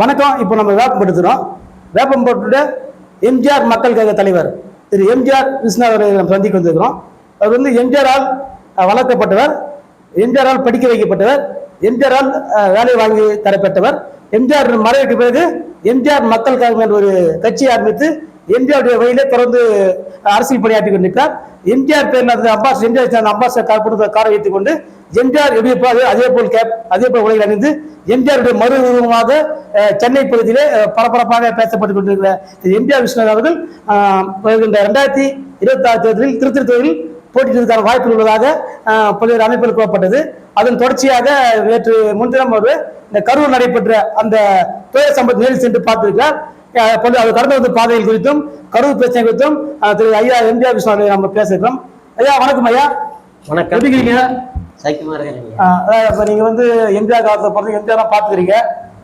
வணக்கம். இப்போ நம்ம வேப்பம் படுத்துறோம் வேப்பம் போட்டுட்டு எம்ஜிஆர் மக்கள் கழக தலைவர் திரு எம்ஜிஆர் விஸ்வநாத் நம்ம சந்திக்க வந்திருக்கிறோம். அவர் வந்து எம்ஜிஆரால் வளர்க்கப்பட்டவர். எம்ஜிஆரால் படிக்க வைக்கப்பட்டவர். எம்ஜிஆரால் வேலை வாங்கி தரப்பட்டவர். எம்ஜிஆர் மறைவுக்கு பிறகு எம்ஜிஆர் மக்கள் கழகம் என்ற ஒரு கட்சியை ஆரம்பித்து எம்ஜிஆருடைய வழியிலே தொடர்ந்து அரசியல் பணியாற்றி கொண்டிருக்கிறார். எம்ஜிஆர் பேரில் அந்த அம்பாஸ் எம்ஜிஆர் சேர்ந்த அம்பாஸ் கார் கொடுத்த காரை வைத்துக் கொண்டு எம்ஜிஆர் எப்படி அதே போல் கேப் அதே போல் உலகில் அணிந்து எம்ஜிஆருடைய மறு உருவமாக சென்னை பகுதியிலே பரபரப்பாக பேசப்பட்டுக் கொண்டிருக்கிற எம்ஜிஆர் விஸ்வநாத் அவர்கள் வருகின்ற இரண்டாயிரத்தி இருபத்தி ஆறு தேர்தலில் திருத்தணி தேர்தலில் போட்டியிடுவதற்கான வாய்ப்பு உள்ளதாக பல்வேறு அமைப்புகள் கூறப்பட்டது. அதன் தொடர்ச்சியாக நேற்று முன்தினம் அவர் இந்த கரூர் நடைபெற்ற அந்த தொழில் சம்பத் நேரில் சென்று பார்த்திருக்கிறார். அவர் கடந்து வந்த பாதைகள் குறித்தும் கரூர் பிரச்சனை குறித்தும் திரு ஐயா எம்ஜிஆர் விஸ்வநாத் நம்ம பேசியிருக்கிறோம் ஐயா வணக்கம் ஐயா வணக்கம் எப்படி இருக்கீங்க இப்ப நீங்க வந்து எம்ஜிஆர் காலத்தை பிறந்து எம்ஜிஆர் பார்த்துக்கிறீங்க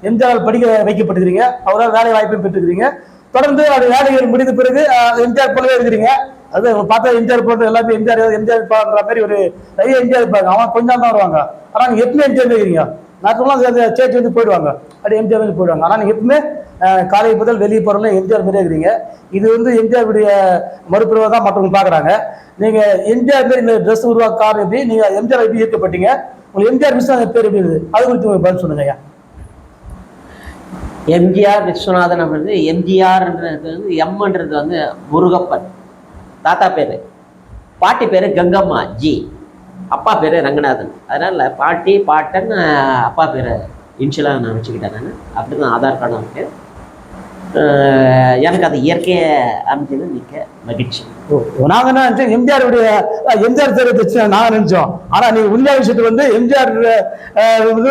எம்ஜிஆர் படிக்க வைக்கப்பட்டிருக்கிறீங்க அவரால் வேலை வாய்ப்பையும் பெற்றுக்கிறீங்க தொடர்ந்து அது வேலைகள் முடிந்த பிறகு எம்ஜிஆர் போலவே இருக்கிறீங்க அது பார்த்தா எம்ஜிஆர் போட்டு எல்லாமே எம்ஜிஆர் எம்ஜிஆர் பண்ற மாதிரி ஒரு நிறைய எம்ஜிஆர் இருப்பாங்க அவன் கொஞ்சம் தான் வருவாங்க ஆனா நீங்க எப்பவுமே எம்ஜிஆர் இருக்கிறீங்க நாட்டுலாம் சேர்த்து வந்து போயிடுவாங்க அப்படி எம்ஜிஆர் வந்து போயிடுவாங்க ஆனா நீங்க எப்பவுமே காலை முதல் வெளியே போறவங்க எம்ஜிஆர் மாதிரியே இருக்கிறீங்க. இது வந்து எம்ஜிஆருடைய மறுபிறவை தான் மற்றவங்க பாக்குறாங்க நீங்க எம்ஜிஆர் மாரி இந்த ட்ரெஸ் உருவாக்க காரணம் எப்படி? நீங்க எம்ஜிஆர் எப்படி ஈர்க்கப்பட்டீங்க உங்களுக்கு எம்ஜிஆர் விஸ்வநாதன் பேர் எப்படி இருக்குது அது குறித்து உங்களுக்கு பதில் சொல்லுங்க ஐயா. எம்ஜிஆர் விஸ்வநாதன் அப்படின்றது எம்ஜிஆர்ன்றது வந்து எம்ன்றது வந்து முருகப்பன். தாத்தா பேர். பாட்டி பேர் கங்கம்மா ஜி. அப்பா பேர் ரங்கநாதன். அதனால பாட்டி பாட்டன் அப்பா பேர் இன்ஷியலாக நான் வச்சுக்கிட்டேன் நான். அப்படி தான் ஆதார் கார்டும் இருக்குது எனக்கு அது இயற்கையை அமைச்சது மிக்க மகிழ்ச்சி. ஓ, நாங்க என்ன நினைச்சோம்? எம்ஜிஆர் உடைய எம்ஜிஆர் தெரிவித்து வச்சு நாங்க நினைச்சோம்? ஆனா நீங்க உண்மையாக விஷயத்து வந்து எம்ஜிஆர்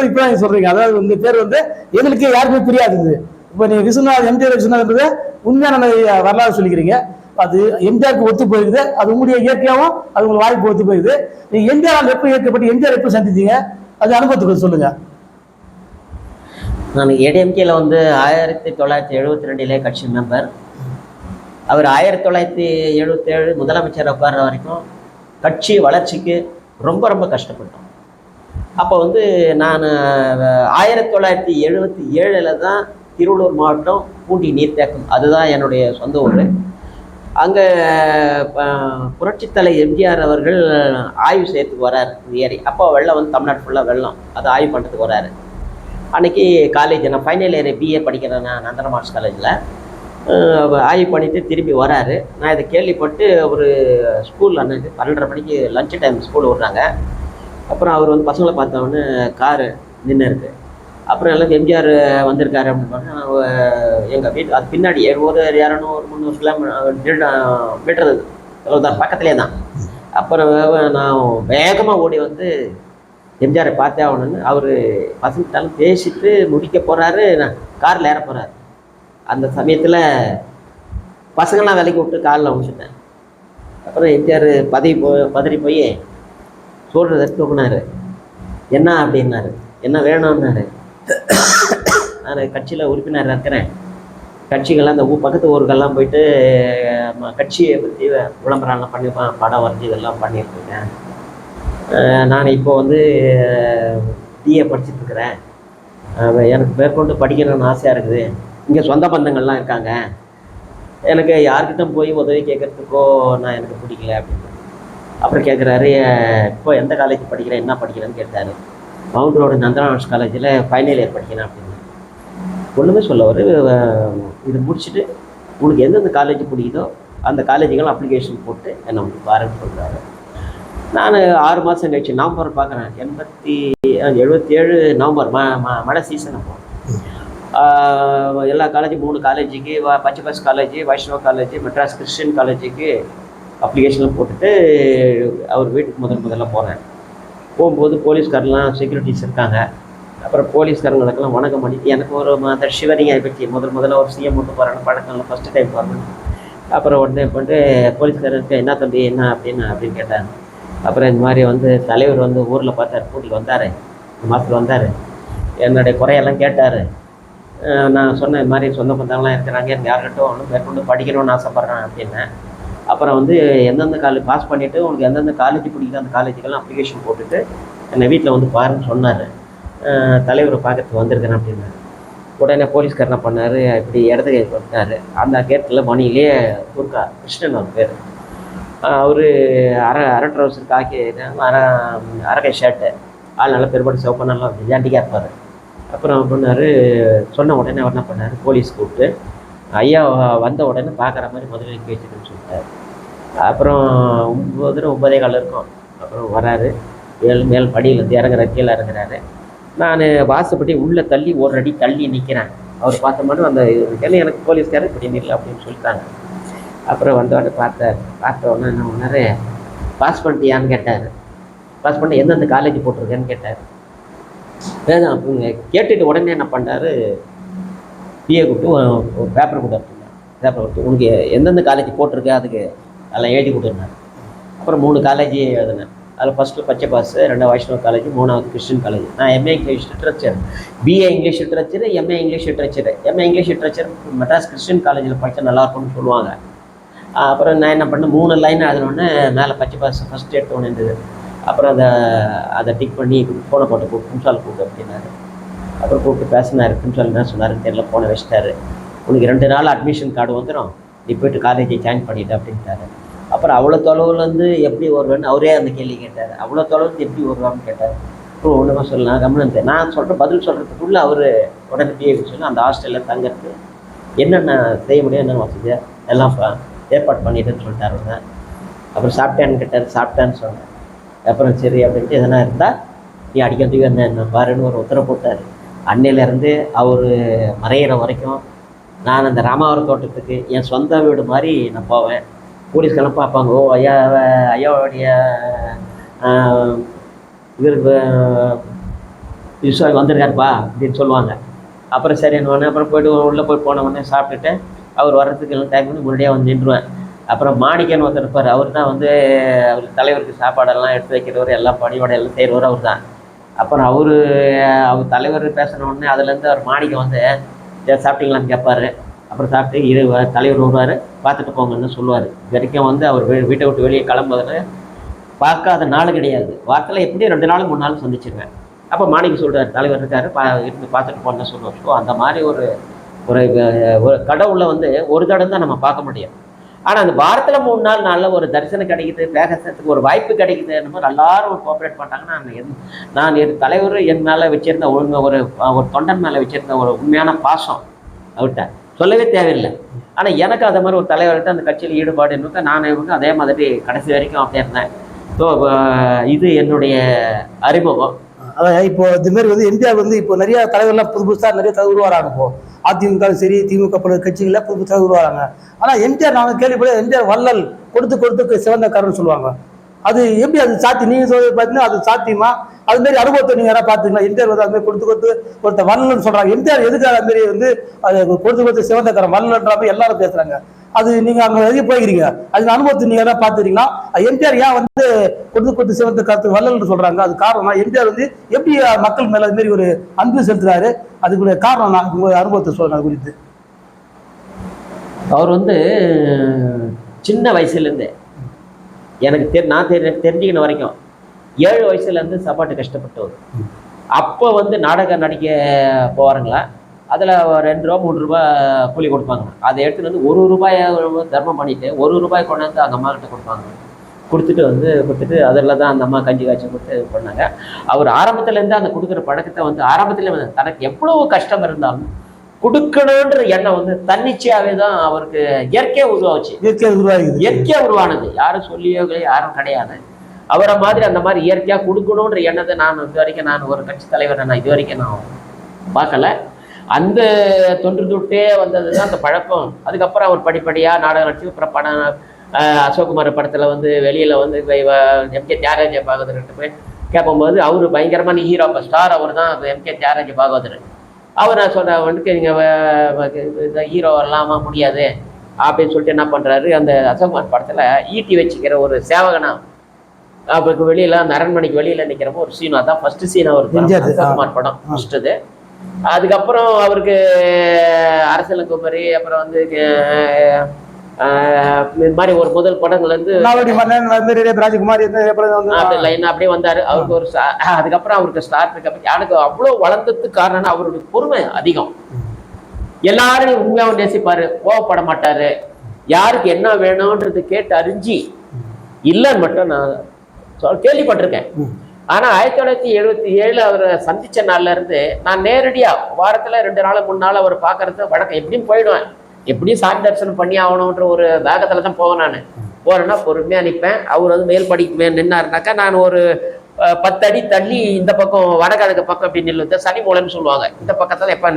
இப்ப நீங்க சொல்றீங்க. அதாவது இந்த பேர் வந்து எங்களுக்கு யாருக்குமே புரியாது இப்போ இப்ப நீங்க விஸ்வநாத் எம்ஜிஆர் விஸ்வநாத்ன்றது உண்மையான வரலாறு சொல்லிக்கிறீங்க. அது எம்ஜிஆருக்கு ஒத்து போயிருக்குது. அது உங்களுடைய இயற்கையாகவும் அது உங்களுக்கு வாய்ப்பு ஒத்து போயிருக்குது. நீங்க எம்ஜிஆர் எப்போ இயற்கைப்பட்டு எம்ஜிஆர் எப்போ சந்திச்சீங்க அது அனுபவத்துக்கு சொல்லுங்க. நான் ஏடிஎம்கேல வந்து ஆயிரத்தி தொள்ளாயிரத்தி எழுபத்தி ரெண்டிலே கட்சி மெம்பர் அவர் ஆயிரத்தி தொள்ளாயிரத்தி எழுபத்தேழு முதலமைச்சர் உட்கார்ற வரைக்கும் கட்சி வளர்ச்சிக்கு ரொம்ப ரொம்ப கஷ்டப்பட்டோம். அப்போ வந்து நான் ஆயிரத்தி தொள்ளாயிரத்தி எழுபத்தி ஏழில் தான் திருவள்ளூர் மாவட்டம் பூண்டி நீர்த்தேக்கம். அதுதான் என்னுடைய சொந்த ஊர். அங்கே புரட்சித்தலை எம்ஜிஆர் அவர்கள் ஆய்வு செய்யறதுக்கு வராரு. ஏரி அப்போ வெள்ளம் வந்து தமிழ்நாடு ஃபுல்லாக வெள்ளம். அதை ஆய்வு பண்ணுறதுக்கு வராரு. அன்னைக்கு காலேஜ் நான் ஃபைனல் இயர் பிஏ படிக்கிறேன் நான் நந்தன மார்க்ஸ் காலேஜில் ஆய்வு பண்ணிட்டு திரும்பி வராரு. நான் இதை கேள்விப்பட்டு ஒரு ஸ்கூல் அன்னைக்கு பன்னெண்டரை மணிக்கு லஞ்ச் டைம் ஸ்கூல் விட்றாங்க. அப்புறம் அவர் வந்து பசங்களை பார்த்தவொடனே காரு நின்று இருக்கு அப்புறம் எல்லாம் எம்ஜிஆர் வந்திருக்காரு அப்படின்னு பார்த்தா எங்கள் வீட்டு அது பின்னாடி ஒரு இரநூறு முந்நூறு கிலோமீட்டர் மீட்டர் தான் பக்கத்துலேயே தான் அப்புறம் நான் வேகமாக ஓடி வந்து எம்ஜிஆரை பார்த்தே ஆகணும்னு அவர் பசங்கிட்டாலும் பேசிட்டு முடிக்க போகிறாரு நான் காரில் ஏற போகிறாரு அந்த சமயத்தில் பசங்களாம் விலைக்கு விட்டு காலில் முடிச்சுட்டேன் அப்புறம் எம்ஜிஆர் பதவி போ பதறி போய் சொல்கிறத தூக்குனாரு. என்ன அப்படின்னாரு. என்ன வேணும்னாரு. நான் கட்சியில் உறுப்பினர் இருக்கிறேன். கட்சிகள்லாம் அந்த ஊ பக்கத்து ஊருக்கெல்லாம் போயிட்டு ம- கட்சியை பற்றி விளம்பரம்லாம் பண்ணி படம் வரைஞ்சி இதெல்லாம் பண்ணியிருக்கேன். நான் இப்போ வந்து பிஏ படிச்சுட்ருக்குறேன். எனக்கு மேற்கொண்டு படிக்கணும்னு ஆசையாக இருக்குது. இங்கே சொந்த பந்தங்கள்லாம் இருக்காங்க. எனக்கு யார்கிட்ட போய் உதவி கேட்கறதுக்கோ நான் எனக்கு பிடிக்கல அப்படின்னு. அப்புறம் கேட்குறாரு இப்போ எந்த காலேஜ் படிக்கிறேன் என்ன படிக்கிறேன்னு கேட்டார். மவுண்ட் ரோடு நந்தனாஸ் காலேஜில் ஃபைனல் இயர் படிக்கிறேன் அப்படின்னு. ஒன்றுமே சொல்ல ஒரு இது முடிச்சுட்டு உனக்கு எந்தெந்த காலேஜ் பிடிக்குதோ அந்த காலேஜுக்கெல்லாம் அப்ளிகேஷன் போட்டு என்னை வந்து பாருன்னு சொல்கிறாரு நான் ஆறு மாதம் கழிச்சு நவம்பர் பார்க்குறேன் எண்பத்தி எழுபத்தி ஏழு நவம்பர் ம ம- மழை சீசன் அப்போ. எல்லா காலேஜ் மூணு காலேஜுக்கு Pachaiyappas college Vaishnava college Madras Christian college அப்ளிகேஷன்லாம் போட்டுட்டு அவர் வீட்டுக்கு முதல் முதல்ல போகிறேன் போகும்போது போலீஸ்காரெலாம் செக்யூரிட்டிஸ் இருக்காங்க. அப்புறம் போலீஸ்காரங்களுக்கெல்லாம் வணக்கம் பண்ணி எனக்கு ஒரு அந்த சிவரிங்க பற்றி முதல் முதல்ல ஒரு சிஎம் மட்டும் போகிறாங்க பழக்கம் ஃபஸ்ட்டு டைம் போகிறேன் அப்புறம் உடனே பண்ணிட்டு போலீஸ்காரருக்கு என்ன தம்பி என்ன அப்படின்னு அப்படின்னு கேட்டாங்க. அப்புறம் இந்த மாதிரி வந்து தலைவர் வந்து ஊரில் பார்த்தார் கூட்டிக்கு வந்தார். இந்த வந்தார். என்னுடைய குறையெல்லாம் கேட்டார். நான் சொன்னேன் இது மாதிரி சொந்த பந்தங்கள்லாம் இருக்கிறாங்க எனக்கு யார்கிட்டும் ஒன்று மேற்கொண்டு படிக்கணும்னு ஆசைப்பட்றேன் அப்படின்னேன் அப்புறம் வந்து எந்தெந்த காலேஜ் பாஸ் பண்ணிவிட்டு உனக்கு எந்தெந்த காலேஜ் பிடிக்குதோ அந்த காலேஜுக்கெல்லாம் அப்ளிகேஷன் போட்டுட்டு என்னை வீட்டில் வந்து பாருன்னு சொன்னார். தலைவரை பார்க்கறதுக்கு வந்திருக்கிறேன் அப்படின்னாரு உடனே போலீஸ்கார் என்ன பண்ணார் இப்படி இடத்துக்கு கை கொடுத்தாரு. அந்த கேட்டில் மணியிலே துர்கா கிருஷ்ணன் அவர் பேர். அவர் அரை அரை ட்ரௌசர் காக்கி அரை அரகை ஷர்ட்டு ஆள் நல்லா பெரும்பாலும் சிவப்பு நல்லா ஜாண்டிக்காக இருப்பார் அப்புறம் பண்ணார் சொன்ன உடனே அவர் என்ன பண்ணார் போலீஸ் கூப்பிட்டு ஐயா வந்த உடனே பார்க்குற மாதிரி முதல்ல நிற்க வச்சுக்கணும்னு சொல்லிட்டார். அப்புறம் ஒம்பது ஒம்பதே கால் இருக்கும். அப்புறம் வராரு. மேல் மேல் படியிலேருந்து இறங்குற கீழே இறங்குறாரு. நான் வாசப்படி உள்ளே தள்ளி ஒரு அடி தள்ளி நிற்கிறேன் அவர் பார்த்த மாதிரி அந்த ஏன்னா எனக்கு போலீஸ்காரர் இப்படி நில்ல அப்படின்னு சொல்லிட்டாங்க. அப்புறம் வந்தோடனே பார்த்தார். பார்த்த உடனே என்ன பண்ணார்? பாஸ் பண்ணிட்டியான்னு கேட்டார். பாஸ் பண்ணி எந்தெந்த காலேஜ் போட்டிருக்கேன்னு கேட்டார். வேதான் அவங்க கேட்டுட்டு உடனே என்ன பண்ணுறாரு பிஏ கொடுத்து பேப்பர் கொடுத்தாரு பேப்பர் கொடுத்து உனக்கு எந்தெந்த காலேஜ் போட்டிருக்க? அதுக்கு அதெல்லாம் எழுதி கொடுத்துருந்தாரு அப்புறம் மூணு காலேஜ் எழுதினேன். அதில் ஃபஸ்ட்டு பச்சை பாஸ் ரெண்டாவது வைஷ்ணவ காலேஜ் மூணாவது கிறிஸ்டின் காலேஜ் நான் MA English literature BA English literature MA English literature MA English literature Madras Christian காலேஜில் படித்தா நல்லா இருக்கும்னு சொல்லுவாங்க. அப்புறம் நான் என்ன பண்ணேன் மூணு லைன் எழுதினோடனே மேலே பச்சை பாஸ் ஃபஸ்ட் எடுத்து ஒன்று இருந்தது. அப்புறம் அதை அதை டிக் பண்ணி ஃபோனை போட்டு கூ பும்சால் கூப்பிட்டு அப்படின்னாரு. அப்புறம் கூப்பிட்டு பேசினார் பிரின்சால் என்ன சொன்னாருன்னு தெரியல ஃபோனை வச்சிட்டாரு. உனக்கு ரெண்டு நாள் அட்மிஷன் கார்டு வந்துடும் நீ போயிட்டு காலேஜை ஜாயின் பண்ணிட்டு அப்படின்ட்டாரு. அப்புறம் அவ்வளோ தொலைவுலேருந்து எப்படி வருவேன்னு அவரே அந்த கேள்வி கேட்டார். அவ்வளோ தொலைவுலேருந்து எப்படி வருவான்னு கேட்டார். அப்புறம் ஒன்றுமா சொல்லலாம் கவனம் நான் சொல்கிற பதில் சொல்கிறதுக்குள்ளே அவர் உடனே பிஏ சொல்லி அந்த ஹாஸ்டலில் தங்கிறது. என்னென்ன செய்ய முடியும் என்னென்ன வசதியாக எல்லாம் ஏற்பாடு பண்ணிட்டேன்னு சொல்லிட்டாரு அப்புறம் சாப்பிட்டேன்னு கேட்டார் சாப்பிட்டேன்னு சொன்னேன் அப்புறம் சரி அப்படின்ட்டு எதனா இருந்தால் நீ அடிக்கடி என்ன பாருன்னு ஒரு உத்தரவு போட்டார். அன்னையிலேருந்து அவர் மறையிற வரைக்கும் நான் அந்த ராமாவரம் தோட்டத்துக்கு என் சொந்த வீடு மாதிரி நான் போவேன். போலீஸ்கெல்லாம் பார்ப்பாங்க. ஓ ஐயா ஐயாவுடைய இவருக்கு வந்திருக்காருப்பா அப்படின்னு சொல்லுவாங்க. அப்புறம் சரி என்ன அப்புறம் போயிட்டு உள்ளே போய் போன உடனே சாப்பிட்டுட்டு அவர் வர்றதுக்கு எல்லாம் தேங்க் பண்ணி முன்னாடியே வந்து நின்றுவேன். அப்புறம் மாணிக்கன் ஒருத்தர் இருப்பார். அவர் தான் வந்து அவர் தலைவருக்கு சாப்பாடெல்லாம் எடுத்து வைக்கிறவர் எல்லாம் பணியோட எல்லாம் செய்கிறவர் அவர் தான் அப்புறம் அவர் அவர் தலைவர் பேசின உடனே அதுலேருந்து அவர் மாணிக்கம் வந்து சாப்பிட்டீங்களான்னு கேட்பாரு. அப்புறம் சாப்பிட்டு இரு தலைவர் வருவார். பார்த்துட்டு போங்கன்னு சொல்லுவார். இது வரைக்கும் வந்து அவர் வீ- வீட்டை விட்டு வெளியே கிளம்புவதில் பார்க்காத நாள் கிடையாது. வாரத்தில் எப்படியும் ரெண்டு நாள் மூணு நாள் சந்திச்சிருவேன். அப்போ மாணிக்கம் சொல்கிறார் தலைவர் இருக்கார் பா இருந்து பார்த்துட்டு போங்கன்னு சொல்லுவார். ஸோ அந்த மாதிரி ஒரு ஒரு ஒரு கடவுளை வந்து ஒரு தடம் தான் நம்ம பார்க்க முடியும். ஆனால் அந்த வாரத்தில் மூணு நாள் நல்ல ஒரு தரிசனம் கிடைக்குது பேசுறதுக்கு ஒரு வாய்ப்பு கிடைக்குது நம்ம எல்லாரும் கோஆப்ரேட் பண்ணிட்டாங்கன்னா நான் என் நான் என் தலைவர் என் மேலே வச்சிருந்த ஒழுங்கு ஒரு ஒரு தொண்டன் மேலே வச்சிருந்த ஒரு உண்மையான பாசம் அவர்கிட்ட. சொல்லவே தேவையில்லை. ஆனால் எனக்கு அதே மாதிரி ஒரு தலைவர்கிட்ட அந்த கட்சியில் ஈடுபாடு இருக்க நான் இவங்க அதே மாதிரி கடைசி வரைக்கும் அப்படியே இருந்தேன். ஸோ இது என்னுடைய அறிமுகம். அதான் இப்போ இது மாதிரி வந்து இந்தியாவில் வந்து இப்போ நிறைய தலைவர்லாம் புது புதுசாக நிறைய தலைவர் வராங்க இப்போ. அதிமுக சரி திமுக போல கட்சிகளில் புது புதுசாக உருவாராங்க ஆனால் எம்ஜிஆர் நாங்கள் கேள்விப்பட எம்ஜிஆர் வள்ளல் கொடுத்து கொடுத்து சிவந்தக்காரன்னு சொல்லுவாங்க. அது எப்படி அது சாத்தி? நீங்க சொல்றது பார்த்தீங்கன்னா அது சாத்தியமா? அது அனுபவத்தை நீங்க யாராவது பார்த்தீங்களா எம்ஜிஆர் வந்து அது மாதிரி கொடுத்து கொடுத்து ஒருத்த வள்ளல்னு சொல்றாங்க. எம்ஜிஆர் எதுக்காக அது மாதிரி வந்து அது கொடுத்து கொடுத்து சிவந்தக்காரன் வள்ளல்ன்ற மாதிரி எல்லாரும் பேசுறாங்க. அது நீங்க அங்க வெளியே போய்க்கிறீங்க அது அனுபவத்தை நீங்க ஏதாவது பாத்துறீங்களா எம்ஜிஆர் ஏன் வந்து கொடுத்து கொடுத்து சிவந்த கருத்து வள்ளல்னு சொல்றாங்க? அது காரணம் எம்ஜிஆர் வந்து எப்படி மக்கள் மேல அது மாதிரி ஒரு அன்பு செலுத்துறாரு? அதுக்குரிய காரணம் நான் உங்க அனுபவத்தை சொல்றேன் அது குறித்து. அவர் வந்து சின்ன வயசுலேருந்தே எனக்கு தெரி நான் தெரி தெரிஞ்சுக்கின வரைக்கும் ஏழு வயசுலேருந்து சாப்பாட்டு கஷ்டப்பட்டவர். அப்போ வந்து நாடகம் நடிக்க போவாருங்களா? அதில் ரெண்டு ரூபா மூணு ரூபா கூலி கொடுப்பாங்க. அதை எடுத்துட்டு வந்து ஒரு ரூபாயை தர்மம் பண்ணிட்டு ஒரு ரூபாய் கொண்டாந்து அந்த அம்மா கிட்ட கொடுப்பாங்க. கொடுத்துட்டு வந்து கொடுத்துட்டு அதில் தான் அந்த அம்மா கஞ்சி காய்ச்சி கொடுத்து பண்ணாங்க. அவர் ஆரம்பத்துலேருந்து அந்த கொடுக்குற பழக்கத்தை வந்து ஆரம்பத்துல வந்து தனக்கு எவ்வளவு கஷ்டம் இருந்தாலும் கொடுக்கணுன்ற எண்ணம் வந்து தன்னிச்சையாவே தான் அவருக்கு இயற்கையா உருவாச்சு. இயற்கை உருவாகுது. இயற்கையா உருவானது. யாரும் சொல்லியோ இல்லை, யாரும் கிடையாது. அவரை மாதிரி அந்த மாதிரி இயற்கையா கொடுக்கணுன்ற எண்ணத்தை நான் இது வரைக்கும் நான் ஒரு கட்சி தலைவரை நான் இது வரைக்கும் நான் பார்க்கல. அந்த தொன்று தொட்டே வந்தது தான் அந்த பழக்கம். அதுக்கப்புறம் அவர் படிப்படியா நாடகம் நடிச்சு அப்புறம் படம் அசோக்குமார் படத்துல வந்து வெளியில வந்து எம். கே. தியாகராஜ பாகவதர்கிட்ட போய் கேட்கும்போது அவர் பயங்கரமான ஹீரோ அப்போ ஸ்டார் அவர் தான் எம். கே. தியாகராஜ பாகவதர். அவர் நான் சொன்ன வந்துட்டு நீங்கள் ஹீரோ வரலாமா? முடியாது. அப்படின்னு சொல்லிட்டு என்ன பண்றாரு? அந்த அசோக்குமார் படத்துல ஈட்டி வச்சுக்கிற ஒரு சேவகனா அவருக்கு வெளியில அந்த அரண்மனைக்கு வெளியில நிக்கிறப்போ ஒரு சீன் அதான் ஃபர்ஸ்ட் சீன் அவர். அசோக்குமார் படம் ஆ. அதுக்கப்புறம் அவருக்கு அரசியல் குமரி அப்புறம் வந்து இது மாதிரி ஒரு முதல் படங்கள் வந்து ராஜகுமாரி லைன் அப்படியே வந்தாரு. அவருக்கு ஒரு அதுக்கப்புறம் அவருக்கு ஸ்டார் பிக்கப் எனக்கு அவ்வளோ வளர்ந்ததுக்கு காரணம் அவருடைய பொறுமை அதிகம். எல்லாரையும் உண்மையாவும் நேசிப்பாரு. கோவப்பட மாட்டாரு. யாருக்கு என்ன வேணும்ன்றது கேட்டு அறிஞ்சு இல்லைன்னு மட்டும் நான் கேள்விப்பட்டிருக்கேன். ம். ஆனா ஆயிரத்தி தொள்ளாயிரத்தி எழுபத்தி ஏழுல அவரை சந்திச்ச நாள்ல இருந்து நான் நேரடியா வாரத்துல ரெண்டு நாள் மூணு நாள் அவர் பார்க்கறது வழக்கம். எப்படியும் போயிடுவேன். எப்படியும் சாமி தரிசனம் பண்ணி ஆகணுன்ற ஒரு வேகத்துல தான் போவேன் நான். போறேன்னா பொறுமையா நிற்பேன் அவர் வந்து மேல் படிக்குமே நின்னாருனாக்கா நான் ஒரு அஹ், பத்து அடி தள்ளி இந்த பக்கம் வடகிழக்கு பக்கம் அப்படி நில்லு சனி மூலைன்னு சொல்லுவாங்க. இந்த பக்கத்துல எப்ப.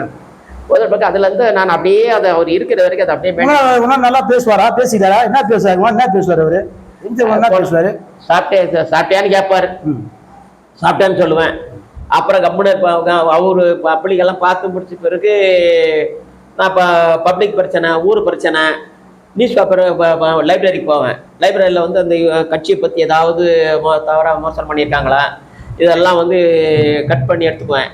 ஒரு பக்கம் அதுல இருந்து நான் அப்படியே அதை அவர் இருக்கிற வரைக்கும் அதை அப்படியே நல்லா பேசுவாரா? பேசிட்டாரா? என்ன பேசுவாரு? என்ன பேசுவாரு அவரு சாப்பிட்டே சாப்பிட்டியான்னு கேட்பாரு. சாப்பிட்டேன்னு சொல்லுவேன். அப்புறம் கம்முன்னு அவர் பப்ளிக்கெல்லாம் பார்த்து முடிச்ச பிறகு நான் இப்போ பப்ளிக் பிரச்சனை ஊர் பிரச்சனை நியூஸ் பேப்பர் லைப்ரரிக்கு போவேன். லைப்ரரியில் வந்து அந்த கட்சியை பற்றி ஏதாவது மோ- தவறாக மோசம் பண்ணியிருக்காங்களா? இதெல்லாம் வந்து கட் பண்ணி எடுத்துக்குவேன்.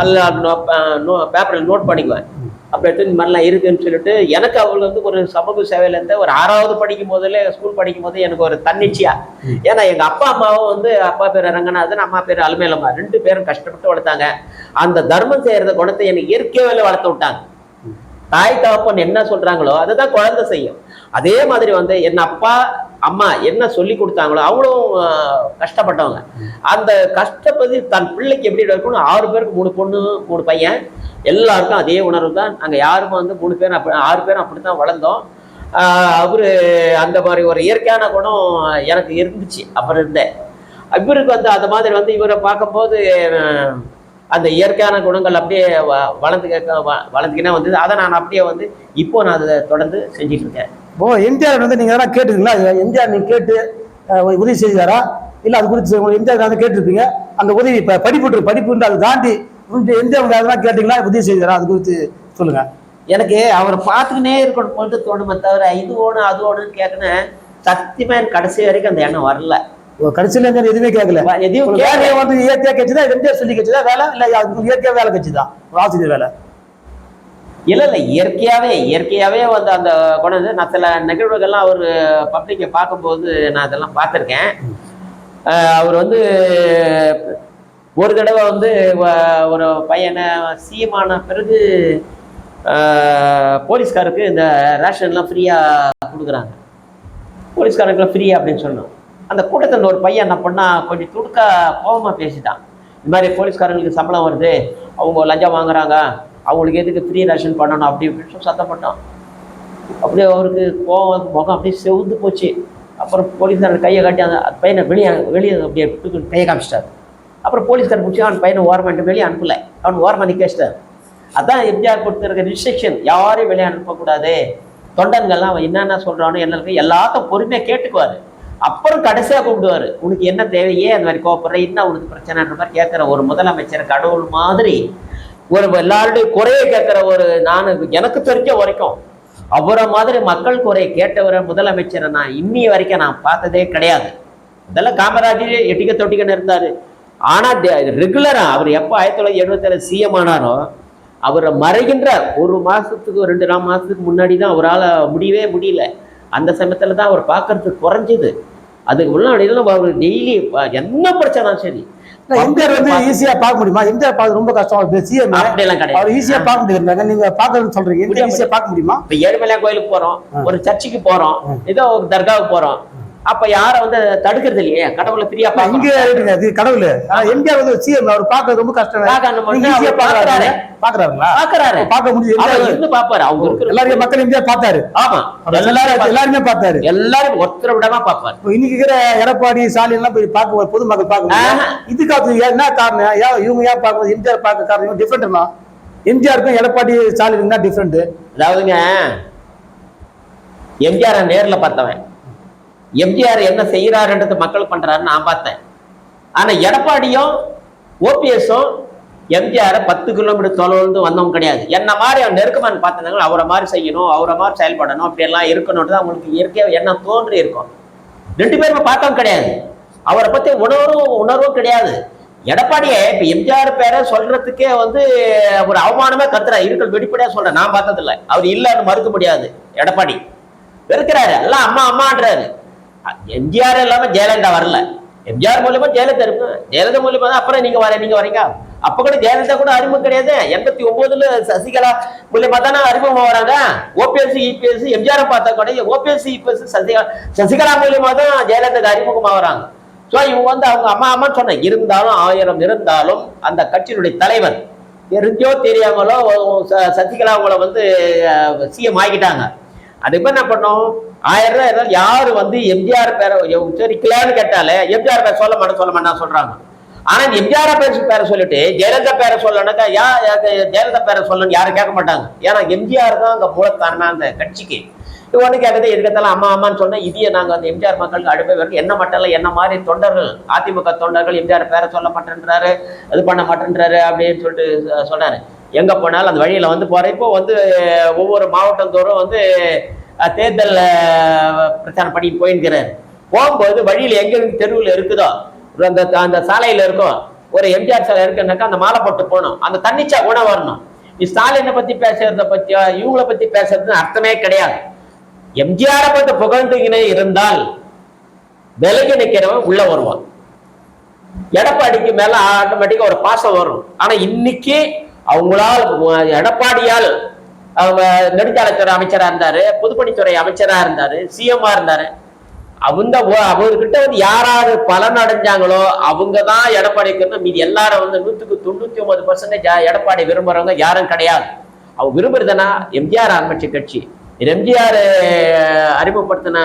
எல்லாம் நோ பேப்பரில் நோட் பண்ணிக்குவேன். அப்படி எடுத்து இந்த மாதிரிலாம் இருக்குன்னு சொல்லிட்டு எனக்கு அவள் வந்து ஒரு சமூக சேவையிலேருந்து ஒரு ஆறாவது படிக்கும் போதில் ஸ்கூல் படிக்கும் போது எனக்கு ஒரு தன்னிச்சையா. ஏன்னா எங்க அப்பா அம்மாவும் வந்து அப்பா பேர் ரங்கநாதன் அம்மா பேர் அலுமேலம்மா ரெண்டு பேரும் கஷ்டப்பட்டு வளர்த்தாங்க. அந்த தர்மம் செய்யறத குணத்தை எனக்கு இயற்கையாவே வளர்த்து விட்டாங்க. தாய் தகப்பன் என்ன சொல்றாங்களோ அதுதான் குழந்தை செய்யும். அதே மாதிரி வந்து என் அப்பா அம்மா என்ன சொல்லி கொடுத்தாங்களோ அவங்களும் கஷ்டப்பட்டவங்க. அந்த கஷ்டப்பதி தன் பிள்ளைக்கு எப்படி இருக்கணும் ஆறு பேருக்கு மூணு பொண்ணு மூணு பையன். எல்லாருக்கும் அதே உணர்வு தான். நாங்கள் யாருமே வந்து மூணு பேரும் அப்படி ஆறு பேரும் அப்படி தான் வளர்ந்தோம். அவர் அவரு அந்த மாதிரி ஒரு இயற்கையான குணம் எனக்கு இருந்துச்சு அப்புறம் இருந்தேன் இவருக்கு வந்து அந்த மாதிரி வந்து இவரை பார்க்கும்போது அந்த இயற்கையான குணங்கள் அப்படியே வ- வளர்ந்து கேட்க வ- வளர்ந்துக்கினே வந்தது. அதை நான் அப்படியே வந்து இப்போ நான் அதை தொடர்ந்து செஞ்சுட்டு இருக்கேன். ஓ எம்ஜிஆர் வந்து நீங்கள் எதனா கேட்டுருங்களா எம்ஜிஆர் நீங்கள் கேட்டு உதவி செய்தாரா? இல்லை அது குறித்து எம்ஜிஆர் வந்து கேட்டிருப்பீங்க? அந்த உதவி இப்போ படிப்பு படிப்புன்ற அதை தாண்டி உங்க எதனா கேட்டீங்களா உதவி செய்தாரா அது குறித்து சொல்லுங்க. எனக்கு அவரை பார்த்துக்கினே இருக்கணும் போட்டு தோணுமே தவிர இது ஓணும் அது ஓணுன்னு கேட்கணும் சத்தியமா எனக்கு கடைசி வரைக்கும் அந்த எண்ணம் வரல. கடைசியில எம்ஜிஆர் எதுவுமே கேட்கல. எதையும். வேலையை வந்து இயற்கையா கட்சிதா எம்ஜிஆர் சொல்லி கட்சிதா வேலை? இல்ல அது இயற்கையா வேலை கட்சிதா ஆசிரியர் வேலை. இல்ல இல்ல இயற்கையாவே இயற்கையாவே வந்து அந்த குணம் வந்து நான் சில நிகழ்வுகள்லாம் அவர் பப்ளிக்கை பார்க்கும்போது நான் அதெல்லாம் பார்த்துருக்கேன். அவர் வந்து ஒரு தடவை வந்து ஒரு பையனை சீமான பிறகு போலீஸ்காருக்கு இந்த ரேஷன்லாம் ஃப்ரீயாக கொடுக்குறாங்க. போலீஸ்காரங்களுக்குலாம் ஃப்ரீயா அப்படின்னு சொன்னோம். அந்த கூட்டத்தில் ஒரு பையன் என்ன பண்ணால் கொஞ்சம் துடுக்கா கோபமாக பேசிட்டான். இந்த மாதிரி போலீஸ்காரங்களுக்கு சம்பளம் வருது அவங்க லஞ்சம் வாங்குறாங்க அவங்களுக்கு எதுக்கு ஃப்ரீ ரேஷன் பண்ணணும் அப்படி இப்படின்னு சொல்லி சத்தம் அப்படியே அவருக்கு கோவம் முகம் அப்படியே செவுந்து போச்சு. அப்புறம் போலீஸ்காரர் கையை காட்டி அந்த பையனை வெளியே வெளியே அப்படியே கையை காமிச்சிட்டாரு. அப்புறம் போலீஸ்கார் பிடிச்சி அவன் பையனை ஓரமாக வெளியே அனுப்பல. அவன் ஓரமாக நிற்க வச்சிட்டார். அதான் எம்ஜிஆர் கொடுத்துருக்க ரிஸ்ட்ரிக்ஷன் யாரையும் வெளியே அனுப்பக்கூடாது தொண்டன்கள்லாம் அவன் என்னென்ன சொல்கிறானோ என்ன இருக்கு எல்லாத்தையும் பொறுமையாக கேட்டுக்குவார். அப்புறம் கடைசியாக கூப்பிடுவாரு. உனக்கு என்ன தேவையே அந்த மாதிரி கோவப்படுற? என்ன உனக்கு பிரச்சனைன்ற மாதிரி கேட்குற ஒரு முதலமைச்சர் கடவுள் மாதிரி ஒரு எல்லாருடைய குறைய கேட்குற ஒரு நான் எனக்கு தெரிஞ்ச வரைக்கும் அவரை மாதிரி மக்கள் குறையை கேட்டவரை முதலமைச்சரை நான் இன்னி வரைக்கும் நான் பார்த்ததே கிடையாது. இதெல்லாம் காமராஜர் எட்டிக்க தொட்டிக்கன்னு இருந்தார். ஆனா ரெகுலரா அவர் எப்போ ஆயிரத்தி தொள்ளாயிரத்தி எழுபத்தி சிஎம் ஆனாரோ அவரை மறைகின்ற ஒரு மாசத்துக்கு ரெண்டு நாலு மாசத்துக்கு முன்னாடி தான் அவரால் முடியவே முடியல. அந்த சமயத்துல தான் அவர் பார்க்கறதுக்கு குறைஞ்சது. அதுக்கு முன்னாடிலாம் அவர் டெய்லி என்ன பிரச்சனாலும் சரி. எம்ஜிஆர் வந்து ஈஸியா பார்க்க முடியுமா? எம்ஜிஆர் பார்க்க ரொம்ப கஷ்டம்? சிஎம் அப்படியெல்லாம் கிடையாது. அவர் ஈஸியா பார்க்க முடியாது நீங்க பார்க்கணும்னு சொல்றீங்க. ஈஸியா பார்க்க முடியுமா? இப்ப ஏழுமலையான் கோயிலுக்கு போறோம். ஒரு சர்ச்சுக்கு போறோம். ஏதோ ஒரு தர்காவுக்கு போறோம். அப்ப யாரை வந்து தடுக்கிறது இல்லையே? கடவுளை ஃப்ரீயா இங்க இருக்குங்க இது கடவுள். எம்ஜிஆர் வந்து சிஎம் அவர் பார்க்க ரொம்ப கஷ்டம். பாக்குறாரு. பாக்குறாருங்களா பாக்குறாரு பார்க்க எம்ஜிஆர் இருந்து? பாப்பாரு அவங்க இருக்கிற எல்லாரையும் மக்கள் எம்ஜிஆர் பார்த்தாரு. ஆமா. எல்லாரும் எல்லாரும் எல்லாருமே பார்த்தாரு. எல்லாரும் ஒருத்தர விடாம இப்போ இன்னைக்கு இருக்கிற எடப்பாடி ஸ்டாலின் எல்லாம் போய் பார்க்க பொதுமக்கள் பார்க்க. இதுக்கு அது என்ன காரணம்? ஏன் இவங்க ஏன் பார்க்கணும் எம்ஜிஆர் பார்க்க காரணம்? டிஃபரெண்ட்னா எம்ஜிஆருக்கும் எடப்பாடி ஸ்டாலின் என்ன டிஃபரெண்ட் அதாவதுங்க எம்ஜிஆர் நேர்ல பார்த்தவன். எம்ஜிஆர் என்ன செய்கிறாருன்றது மக்கள் பண்ணுறாருன்னு நான் பார்த்தேன். ஆனால் எடப்பாடியும் ஓபிஎஸும் எம்ஜிஆர் பத்து கிலோமீட்டர் தொலைவிலிருந்து வந்தவங்க கிடையாது. என்ன மாதிரி அவன் நெருக்கமான பார்த்தாங்க அவரை மாதிரி செய்யணும் அவரை மாதிரி செயல்படணும் அப்படியெல்லாம் இருக்கணும்னு தான் அவங்களுக்கு இயற்கையாக என்ன தோன்றி இருக்கும். ரெண்டு பேருமே பார்த்தவங்க கிடையாது. அவரை பற்றி உணர்வும் உணர்வும் கிடையாது. எடப்பாடியே இப்போ எம்ஜிஆர் பேரை சொல்றதுக்கே வந்து ஒரு அவமானமே கத்துறா இருக்கிற வெளிப்படையாக சொல்கிறேன் நான் பார்த்ததில்ல. அவர் இல்லைன்னு மறுக்க முடியாது. எடப்பாடி வெறுக்கிறாரு. எல்லாம் அம்மா அம்மான்றாரு. எம்ஜிஆர் இல்லாம ஜெயலலிதா வரல. எம்ஜிஆர் மூலியமா ஜெயலலிதா இருக்கு. ஜெயலலிதா மூலியமா தான் அப்புறம் நீங்க வர நீங்க வரீங்க. அப்ப கூட ஜெயலலிதா கூட அறிமுகம் கிடையாது. எண்பத்தி ஒன்பதுல சசிகலா மூலியமா தானே அறிமுகம் வராங்க. ஓபிஎஸ்சி இபிஎஸ் எம்ஜிஆர் பார்த்தா கூட ஓபிஎஸ் இபிஎஸ் சசிகலா சசிகலா மூலியமா தான் ஜெயலலிதா அறிமுகமாக வராங்க ஸோ இவங்க வந்து அவங்க அம்மா அம்மா சொன்ன இருந்தாலும் ஆயிரம் இருந்தாலும் அந்த கட்சியினுடைய தலைவர் தெரிஞ்சோ தெரியாமலோ ச- சசிகலா அவங்கள வந்து சிஎம் ஆகிட்டாங்க அதுக்கு என்ன பண்ணோம்? ஆயிரம் ரூபாய் இருந்தாலும் யார் வந்து எம்ஜிஆர் பேரை உச்சரிக்கலான்னு கேட்டாலே எம்ஜிஆர் பேர் சொல்ல மாட்டேன் சொல்ல மாட்டேன் சொல்றாங்க. ஆனா எம்ஜிஆர் பேர் பேரை சொல்லிட்டு ஜெயலலிதா பேரை சொல்லணுக்கா யா ஜெயலலிதா பேரை சொல்லணும்னு யாரும் கேட்க மாட்டாங்க. ஏன்னா எம்ஜிஆர் தான் அங்க மூலக்காரனா அந்த கட்சிக்கு. இது ஒன்று கேட்டது எதுக்கத்தாலும் அம்மா அம்மான்னு சொன்னால் இதையே நாங்கள் அந்த எம்ஜிஆர் மக்களுக்கு அடுப்பே வரைக்கும் என்ன மட்டும் என்ன மாதிரி தொண்டர்கள் அதிமுக தொண்டர்கள் எம்ஜிஆர் பேரை சொல்ல மாட்டேன்றாரு இது பண்ண மாட்டேன்றாரு அப்படின்னு சொல்லிட்டு சொன்னார். எங்கே போனாலும் அந்த வழியில் வந்து போகிறப்போ வந்து ஒவ்வொரு மாவட்டம் தோறும் வந்து தேர்தலில் தேர்தல் பிரச்சாரம் பண்ணி போயிருக்கிறாரு போகும்போது வழியில் எங்கே தெருவில் இருக்குதோ அந்த அந்த சாலையில் இருக்கும். ஒரு எம்ஜிஆர் சாலை இருக்குன்னாக்கா அந்த மாலை போட்டு போகணும். அந்த தன்னிச்சா கூட வரணும். நீ ஸ்டாலினை பற்றி பேசுறத பற்றியோ இவங்கள பற்றி பேசுறதுன்னு அர்த்தமே கிடையாது. எம்ஜிஆரை பற்றி புகழ்ந்துகினே இருந்தால் விலகி நிற்கிறவன் உள்ள வருவான். எடப்பாடிக்கு மேல ஆட்டோமேட்டிக்கா ஒரு பாசம் வரும். ஆனா இன்னைக்கு அவங்களால் எடப்பாடியால் அவங்க நெடுஞ்சாலைத்துறை அமைச்சராக இருந்தாரு பொதுப்பணித்துறை அமைச்சராக இருந்தாரு சிஎம்மா இருந்தாரு. அவங்க அவர்கிட்ட வந்து யாராரு பலன் அடைஞ்சாங்களோ அவங்க தான் எடப்பாடிக்கு மீதி எல்லாரும் வந்து நூற்றுக்கு தொண்ணூற்றி ஒன்பது பர்சன்டேஜ் எடப்பாடி விரும்புறவங்க யாரும் கிடையாது. அவங்க விரும்புறதுன்னா எம்ஜிஆர் ஆரம்பிச்ச கட்சி. எம்ஜிஆர் அறிமுகப்படுத்தின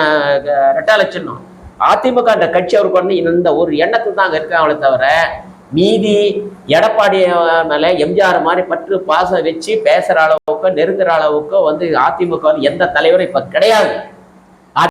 க- ரெட்டால சின்னம் அதிமுக என்ற கட்சி அவருக்கு வந்து இந்த ஒரு எண்ணத்தில் தான் அங்கே இருக்காங்களே தவிர மீதி எடப்பாடி மேலே எம்ஜிஆர் மாதிரி பற்று பாசம் வச்சு பேசுகிற அளவுக்கு நெருங்குற அளவுக்கு வந்து அதிமுக வந்து எந்த தலைவரும் இப்போ கிடையாது.